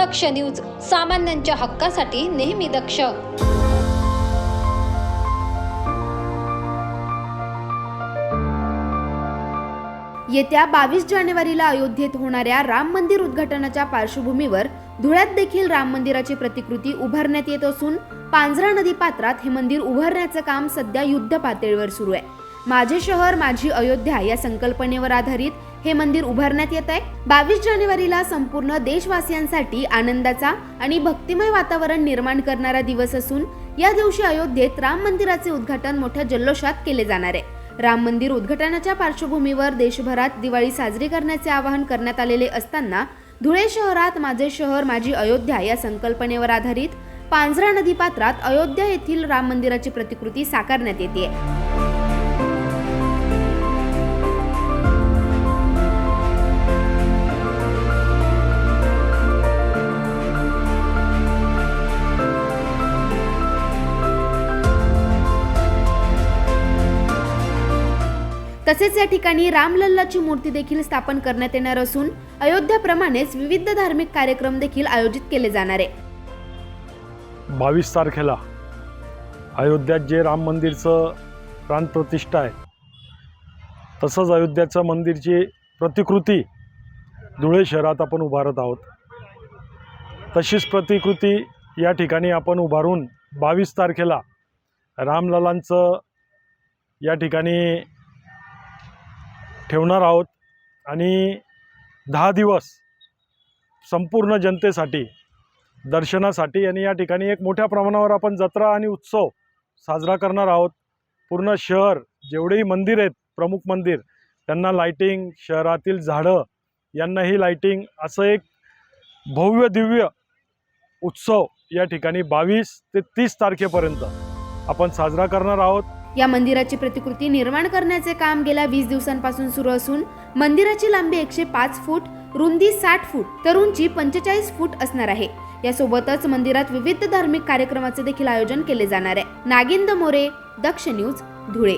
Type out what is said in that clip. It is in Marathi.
दक्ष न्यूज सामान्यांच्या हक्कासाठी नेहमी दक्ष. येत्या बावीस जानेवारीला अयोध्येत होणाऱ्या राम मंदिर उद्घाटनाच्या पार्श्वभूमीवर धुळ्यात देखील राम मंदिराची प्रतिकृती उभारण्यात येत असून पांझरा नदी पात्रात हे मंदिर उभारण्याचं काम सध्या युद्ध पातळीवर सुरू आहे. माझे शहर माझी अयोध्या या संकल्पनेवर आधारित हे मंदिर उभारण्यात येत आहे. बावीस जानेवारीला संपूर्ण देशवासियांसाठी आनंदाचा आणि भक्तिमय वातावरण निर्माण करणारा दिवस असून या दिवशी अयोध्येत राम मंदिराचे उद्घाटन मोठ्या जल्लोषात केले जाणार आहे. राम मंदिर उद्घाटनाच्या पार्श्वभूमीवर देशभरात दिवाळी साजरी करण्याचे आवाहन करण्यात आलेले असताना धुळे शहरात माझे शहर माझी अयोध्या या संकल्पनेवर आधारित पांझरा नदी पात्रात अयोध्या येथील राम मंदिराची प्रतिकृती साकारण्यात येते. तसेच या ठिकाणी रामलल्लाची मूर्ती देखील स्थापन करण्यात येणार असून अयोध्याप्रमाणेच विविध धार्मिक कार्यक्रम देखील आयोजित केले जाणार आहे. बावीस तारखेला अयोध्यात जे राम मंदिरचं प्राणप्रतिष्ठा आहे तसंच अयोध्याचं मंदिरची प्रतिकृती धुळे शहरात आपण उभारत आहोत. तशीच प्रतिकृती या ठिकाणी आपण उभारून बावीस तारखेला रामललांचं या ठिकाणी ठेवणार आहोत आणि दहा दिवस संपूर्ण जनतेसाठी दर्शनासाठी आणि या ठिकाणी एक मोठ्या प्रमाणावर आपण जत्रा आणि उत्सव साजरा करणार आहोत. पूर्ण शहर जेवढेही मंदिर आहेत प्रमुख मंदिर त्यांना लाईटिंग शहरातील झाडं यांनाही लाईटिंग असं एक भव्य दिव्य उत्सव या ठिकाणी बावीस ते तीस तारखेपर्यंत आपण साजरा करणार आहोत. या मंदिराची प्रतिकृती निर्माण करण्याचे काम गेल्या वीस दिवसांपासून सुरू असून मंदिराची लांबी एकशे पाच फूट रुंदी साठ फूट तर उंची पंचेचाळीस फूट असणार आहे. यासोबतच मंदिरात विविध धार्मिक कार्यक्रमाचे देखील आयोजन केले जाणार आहे. नागिंद मोरे दक्ष न्यूज धुळे.